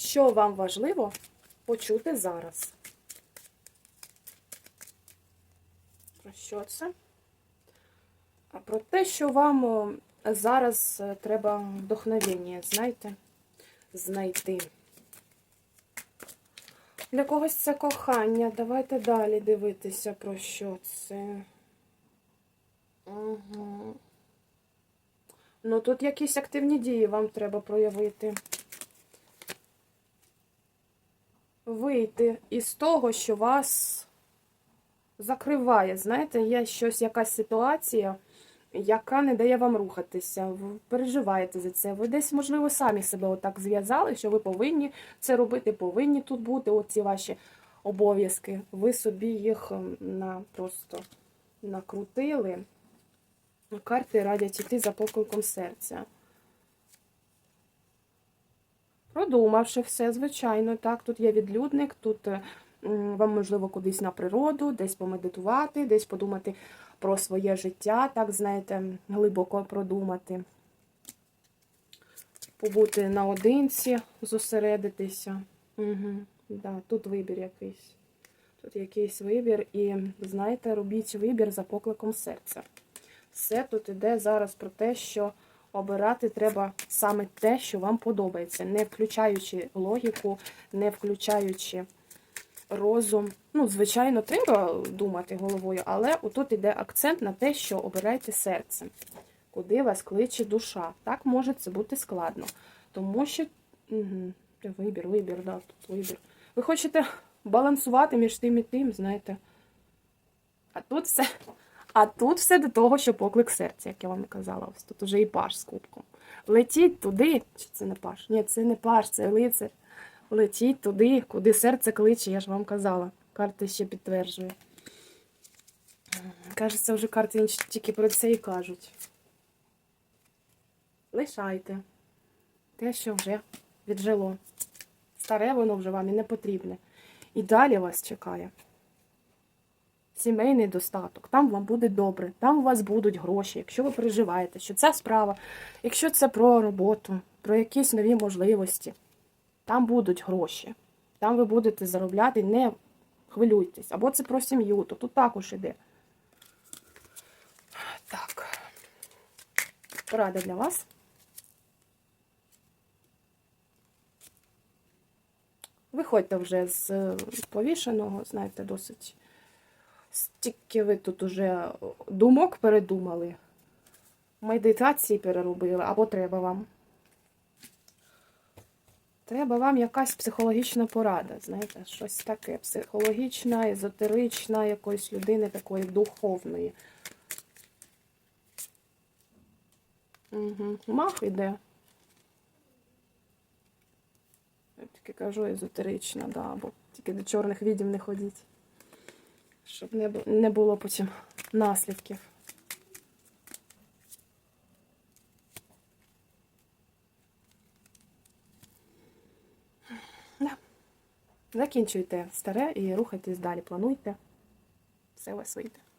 що вам важливо почути зараз? Про що це? А про те, що вам зараз е, треба вдохновення, знаєте, знайти. Для когось це кохання. Давайте далі дивитися, про що це. Угу. Ну, тут якісь активні дії вам треба проявити. Вийти із того, що вас закриває. Знаєте, є щось, якась ситуація, яка не дає вам рухатися. Ви переживаєте за це. Ви десь, можливо, самі себе отак зв'язали, що ви повинні це робити, повинні тут бути, оці ваші обов'язки. Ви собі їх на просто накрутили. Карти радять іти за покликом серця. Продумавши все, звичайно, так, тут є відлюдник, тут е, вам можливо кудись на природу, десь помедитувати, десь подумати про своє життя, так, знаєте, глибоко продумати. Побути наодинці, зосередитися. Угу. Да, тут вибір якийсь. Тут якийсь вибір, і, знаєте, робіть вибір за покликом серця. Все тут іде зараз про те, що обирати треба саме те, що вам подобається, не включаючи логіку, не включаючи розум. Ну, звичайно, треба думати головою, але отут іде акцент на те, що обирайте серцем, куди вас кличе душа. Так може це бути складно. Тому що угу, вибір, вибір, да, тут вибір. Ви хочете балансувати між тим і тим, знаєте. А тут все. А тут все до того, що поклик серця, як я вам казала. Ось тут уже і паш з кубком. Летіть туди, чи це не паш? Ні, це не паш, це лицар. Летіть туди, куди серце кличе, я ж вам казала. Карти ще підтверджує. Кажеться, вже карти тільки про це і кажуть. Лишайте те, що вже віджило. Старе воно вже вам і не потрібне. І далі вас чекає сімейний достаток, там вам буде добре, там у вас будуть гроші, якщо ви переживаєте, що ця справа, якщо це про роботу, про якісь нові можливості, там будуть гроші. Там ви будете заробляти, не хвилюйтесь. Або це про сім'ю, то тут також іде. Так. Порада для вас. Виходьте вже з повішеного, знаєте, досить. Стільки ви тут уже думок передумали, медитації переробили, або треба вам. Треба вам якась психологічна порада, знаєте, щось таке психологічна, езотерична, якоїсь людини такої духовної. Угу. Мах іде. Я тільки кажу езотерична, да, бо тільки до чорних відів не ходіть щоб не, було потім наслідків. Да. Закінчуйте старе і рухайтесь далі. Плануйте. Все у вас вийде.